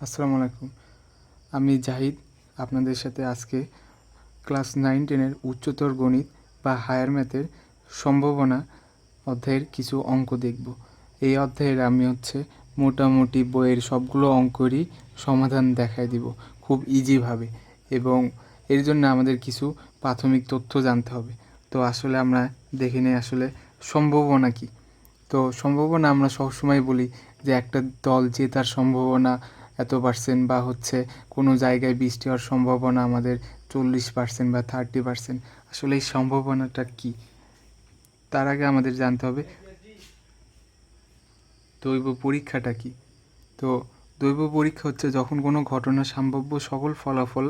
আসসালামু আলাইকুম। আমি জাহিদ, আপনাদের সাথে আজকে ক্লাস নাইন টেনের উচ্চতর গণিত বা হায়ার ম্যাথের সম্ভাবনা অধ্যায়ের কিছু অঙ্ক দেখব। এই অধ্যায়ের আমি হচ্ছে মোটামুটি বইয়ের সবগুলো অঙ্করই সমাধান দেখায় দিব খুব ইজিভাবে এবং এর জন্য আমাদের কিছু প্রাথমিক তথ্য জানতে হবে। তো আসলে আমরা দেখে নিই আসলে সম্ভাবনা কী। তো সম্ভাবনা আমরা সবসময় বলি যে একটা দল জেতার সম্ভাবনা এত পার্সেন্ট বা হচ্ছে কোনো জায়গায় বৃষ্টি হওয়ার সম্ভাবনা আমাদের চল্লিশ পার্সেন্ট বা থার্টি পার্সেন্ট আসলে এই সম্ভাবনাটা কী? তার আগে আমাদের জানতে হবে, দৈব পরীক্ষাটা কী? তো দৈব পরীক্ষা হচ্ছে যখন কোনো ঘটনা সম্ভাব্য সকল ফলাফল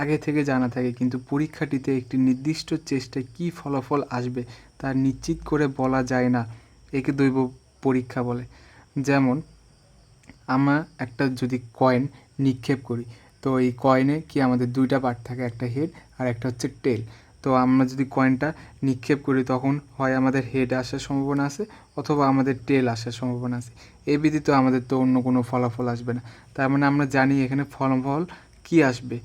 আগে থেকে জানা থাকে, কিন্তু পরীক্ষাটিতে একটি নির্দিষ্ট চেষ্টায় কী ফলাফল আসবে তা নিশ্চিত করে বলা যায় না, একে দৈব পরীক্ষা বলে। যেমন আমরা একটা যদি কয়েন নিক্ষেপ করি, তো এই কয়েনে কি আমাদের দুইটা পার্ট থাকে, একটা হেড আর একটা হচ্ছে টেল তো আমরা যদি কয়েনটা নিক্ষেপ করি, তখন হয় আমাদের হেড আসার সম্ভাবনা আছে অথবা আমাদের টেল আসার সম্ভাবনা আছে। এই ব্যতীত আমাদের তো অন্য কোনো ফলাফল আসবে না। তার মানে আমরা জানি এখানে ফলাফল কি আসবে,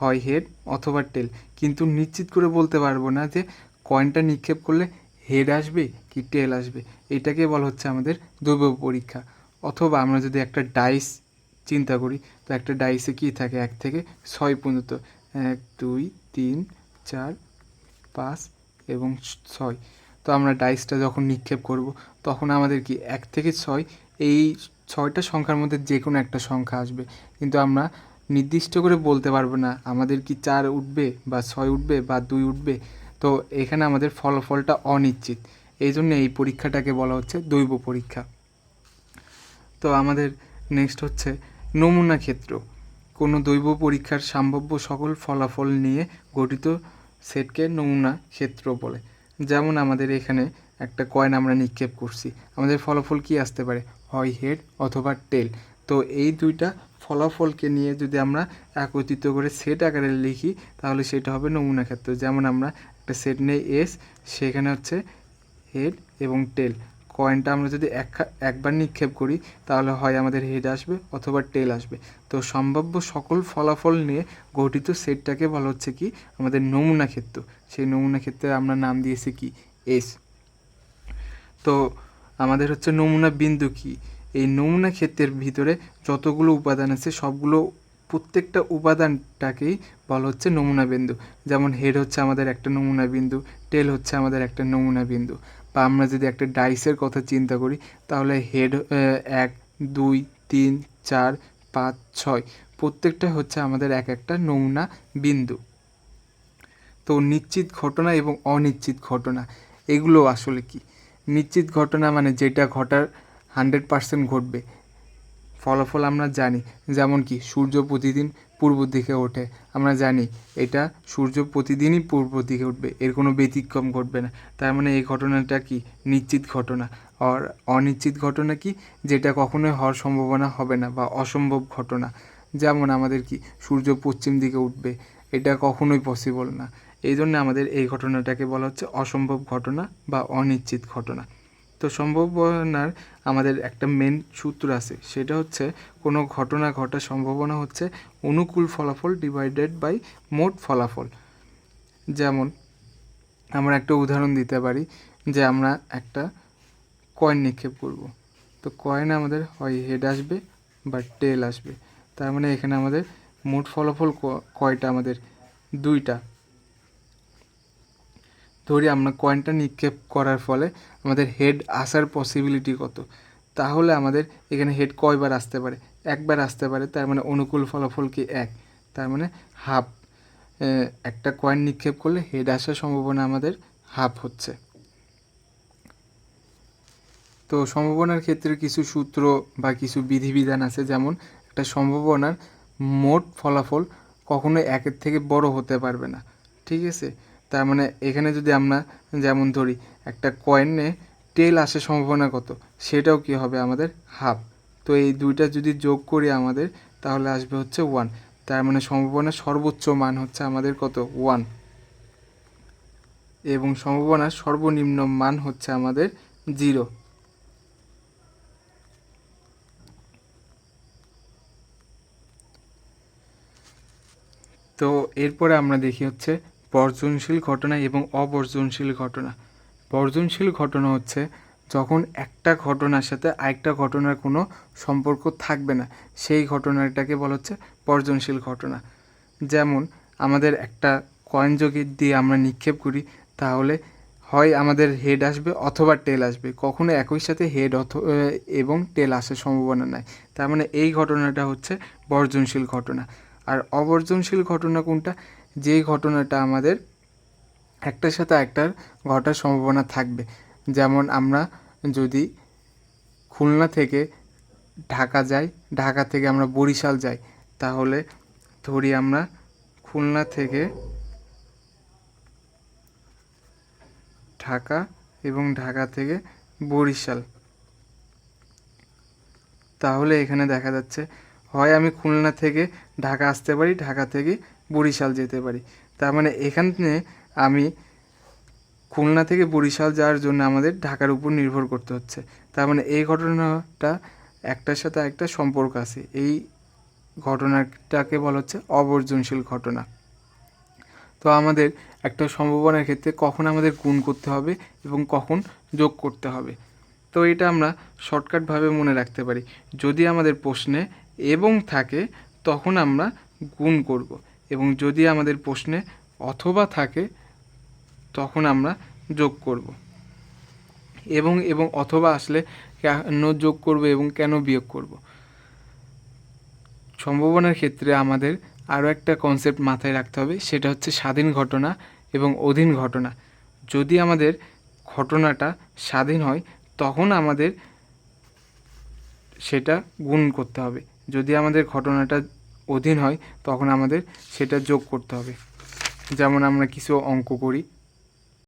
হয় হেড অথবা টেল কিন্তু নিশ্চিত করে বলতে পারব না যে কয়েনটা নিক্ষেপ করলে হেড আসবে কি টেল আসবে। এটাকে বলা হচ্ছে আমাদের দৈব পরীক্ষা। অথবা আমরা যদি একটা ডাইস চিন্তা করি, তো একটা ডাইসে কী থাকে? এক থেকে ছয় পর্যন্ত। এক, দুই, তিন, চার, পাঁচ এবং ছয়। তো আমরা ডাইসটা যখন নিক্ষেপ করব, তখন আমাদের কি? এক থেকে ছয়, এই ছয়টা সংখ্যার মধ্যে যে কোনো একটা সংখ্যা আসবে। কিন্তু আমরা নির্দিষ্ট করে বলতে পারব না, আমাদের কি চার উঠবে বা ছয় উঠবে বা দুই উঠবে? তো এখানে আমাদের ফলাফলটা অনিশ্চিত। এই জন্য এই পরীক্ষাটাকে বলা হচ্ছে দৈব পরীক্ষা। তো আমাদের নেক্সট হচ্ছে নমুনা ক্ষেত্র। কোনো দৈব পরীক্ষার সম্ভাব্য সকল ফলাফল নিয়ে গঠিত সেটকে নমুনা ক্ষেত্র বলে। যেমন আমাদের এখানে একটা কয়েন আমরা নিক্ষেপ করছি। আমাদের ফলাফল কি আসতে পারে? হয় হেড অথবা টেল। তো এই দুইটা ফলাফলকে নিয়ে যদি আমরা একত্রিত করে সেট আকারে লিখি, তাহলে সেটা হবে নমুনা ক্ষেত্র। যেমন আমরা একটা সেট নেই এস সেখানে হচ্ছে হেড এবং টেল। কয়েনটা আমরা যদি এক একবার নিক্ষেপ করি, তাহলে হয় আমাদের হেড আসবে অথবা টেল আসবে। তো সম্ভাব্য সকল ফলাফল নিয়ে গঠিত সেটটাকে বলা হচ্ছে কি? আমাদের নমুনা ক্ষেত্র। সেই নমুনা ক্ষেত্রে আমরা নাম দিয়েছি কি? এস তো আমাদের হচ্ছে নমুনা বিন্দু কি? এই নমুনা ক্ষেত্রের ভিতরে যতগুলো উপাদান আছে, সবগুলো প্রত্যেকটা উপাদানটাকেই বলা হচ্ছে নমুনা বিন্দু। যেমন হেড হচ্ছে আমাদের একটা নমুনা বিন্দু টেল হচ্ছে আমাদের একটা নমুনা বিন্দু। বা আমরা যদি একটা ডাইসের কথা চিন্তা করি, তাহলে হেড এক, দুই, তিন, চার, পাঁচ, ছয় প্রত্যেকটা হচ্ছে আমাদের এক একটা নমুনা বিন্দু। তো নিশ্চিত ঘটনা এবং অনিশ্চিত ঘটনা, এগুলো আসলে কি? নিশ্চিত ঘটনা মানে যেটা ঘটার হান্ড্রেড পার্সেন্ট ঘটবে। ফলাফল আমরা জানি, যেমন কি সূর্য প্রতিদিন পূর্ব দিকে ওঠে। আমরা জানি এটা সূর্য প্রতিদিনই পূর্ব দিকে উঠবে, এর কোনো ব্যতিক্রম ঘটবে না। তার মানে এই ঘটনাটা কি? নিশ্চিত ঘটনা। আর অনিশ্চিত ঘটনা কি? যেটা কখনোই হওয়ার সম্ভাবনা হবে না বা অসম্ভব ঘটনা। যেমন আমাদের কি? সূর্য পশ্চিম দিকে উঠবে, এটা কখনোই পসিবল না। এই জন্য আমাদের এই ঘটনাটাকে বলা হচ্ছে অসম্ভব ঘটনা বা অনিশ্চিত ঘটনা। তো সম্ভাবনার আমাদের একটা মেন সূত্র আছে। সেটা হচ্ছে, কোনো ঘটনা ঘটার সম্ভাবনা হচ্ছে অনুকূল ফলাফল ডিভাইডেড বাই মোট ফলাফল। যেমন, আমরা একটা উদাহরণ দিতে পারি যে আমরা একটা কয়েন নিক্ষেপ করব। তো কয়েন আমাদের হয় হেড আসবে বা টেল আসবে। তার মানে এখানে আমাদের মোট ফলাফল কয়টা? আমাদের দুইটা। ধরি আমরা কয়েনটা নিক্ষেপ করার ফলে আমাদের হেড আসার পসিবিলিটি কত? তাহলে আমাদের এখানে হেড কয়বার আসতে পারে? একবার আসতে পারে, তার মানে অনুকূল ফলাফল কি এক? তার মানে হাফ একটা কয়েন নিক্ষেপ করলে হেড আসার সম্ভাবনা আমাদের হাফ হচ্ছে। তো সম্ভাবনার ক্ষেত্রে কিছু সূত্র বা কিছু বিধিবিধান আছে, যেমন একটা সম্ভাবনার মোট ফলাফল কখনোই একের থেকে বড় হতে পারবে না। ঠিক আছে? তার মানে এখানে যদি আমরা যেমন ধরি, একটা কয়েনে টেল আসে সম্ভাবনা কত? সেটাও কি হবে আমাদের? হাফ তো এই দুইটা যদি যোগ করি আমাদের, তাহলে আসবে হচ্ছে ওয়ান তার মানে সম্ভাবনার সর্বোচ্চ মান হচ্ছে আমাদের কত? ওয়ান এবং সম্ভাবনার সর্বনিম্ন মান হচ্ছে আমাদের জিরো তো এরপরে আমরা দেখি হচ্ছে বর্জনশীল ঘটনা এবং অবর্জনশীল ঘটনা। বর্জনশীল ঘটনা হচ্ছে যখন একটা ঘটনার সাথে আরেকটা ঘটনার কোনো সম্পর্ক থাকবে না, সেই ঘটনাটাকে বলা হচ্ছে বর্জনশীল ঘটনা। যেমন আমাদের একটা কয়েন যোগে দিয়ে আমরা নিক্ষেপ করি, তাহলে হয় আমাদের হেড আসবে অথবা টেল আসবে, কখনো একই সাথে হেড অথ এবং টেল আসার সম্ভাবনা নাই। তার মানে এই ঘটনাটা হচ্ছে বর্জনশীল ঘটনা। আর অবর্জনশীল ঘটনা কোনটা? যেই ঘটনাটা আমাদের একটার সাথে একটার ঘটার সম্ভাবনা থাকবে। যেমন আমরা যদি খুলনা থেকে ঢাকা যাই, ঢাকা থেকে আমরা বরিশাল যাই, তাহলে ধরি আমরা খুলনা থেকে ঢাকা এবং ঢাকা থেকে বরিশাল। তাহলে এখানে দেখা যাচ্ছে, হয় আমি খুলনা থেকে ঢাকা আসতে পারি, ঢাকা থেকে বরিশাল যেতে পারি। তার মানে এখানে আমি খুলনা থেকে বরিশাল যাওয়ার জন্য আমাদের ঢাকার উপর নির্ভর করতে হচ্ছে। তার মানে এই ঘটনাটা একটার সাথে একটা সম্পর্ক আছে। এই ঘটনাটাকে বলা হচ্ছে অবর্জনশীল ঘটনা। তো আমাদের একটা সম্ভাবনার ক্ষেত্রে কখন আমাদের গুণ করতে হবে এবং কখন যোগ করতে হবে। তো এটা আমরা শর্টকাটভাবে মনে রাখতে পারি। যদি আমাদের প্রশ্নে এবং থাকে, তখন আমরা গুণ করব। এবং যদি আমাদের প্রশ্নে অথবা থাকে, তখন আমরা যোগ করব। এবং এবং অথবা আসলে কেন যোগ করব এবং কেন বিয়োগ করব। সম্ভাবনার ক্ষেত্রে আমাদের আরও একটা কনসেপ্ট মাথায় রাখতে হবে, সেটা হচ্ছে স্বাধীন ঘটনা এবং অধীন ঘটনা। যদি আমাদের ঘটনাটা স্বাধীন হয়, তখন আমাদের সেটা গুণ করতে হবে। যদি আমাদের ঘটনাটা অধীন হয় তখন আমাদের সেটা যোগ করতে হবে। যেমন আমরা কিছু অঙ্ক করি